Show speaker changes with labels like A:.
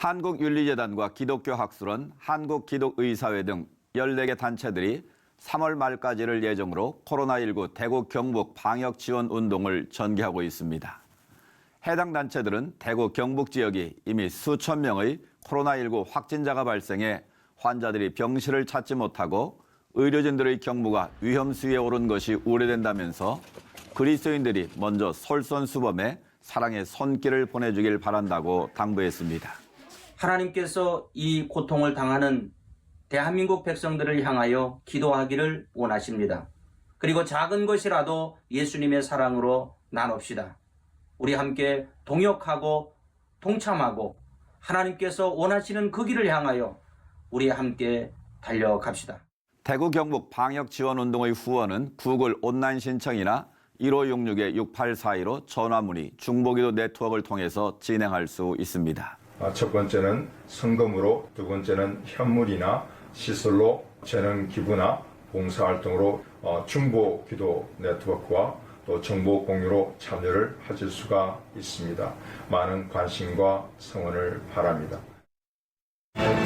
A: 한국윤리재단과 기독교학술원, 한국기독의사회 등 14개 단체들이 3월 말까지를 예정으로 코로나19 대구 경북 방역 지원 운동을 전개하고 있습니다. 해당 단체들은 대구 경북 지역이 이미 수천 명의 코로나19 확진자가 발생해 환자들이 병실을 찾지 못하고 의료진들의 경무가 위험 수위에 오른 것이 우려된다면서 그리스도인들이 먼저 솔선수범해 사랑의 손길을 보내주길 바란다고 당부했습니다.
B: 하나님께서 이 고통을 당하는 대한민국 백성들을 향하여 기도하기를 원하십니다. 그리고 작은 것이라도 예수님의 사랑으로 나눕시다. 우리 함께 동역하고 동참하고 하나님께서 원하시는 그 길을 향하여 우리 함께 달려갑시다.
A: 대구 경북 방역 지원 운동의 후원은 구글 온라인 신청이나 1566-6842로 전화 문의, 중보기도 네트워크를 통해서 진행할 수 있습니다.
C: 아, 첫 번째는 성금으로, 두 번째는 현물이나 시설로 재능 기부나 봉사활동으로 어, 중보 기도 네트워크와 또 정보 공유로 참여를 하실 수가 있습니다. 많은 관심과 성원을 바랍니다.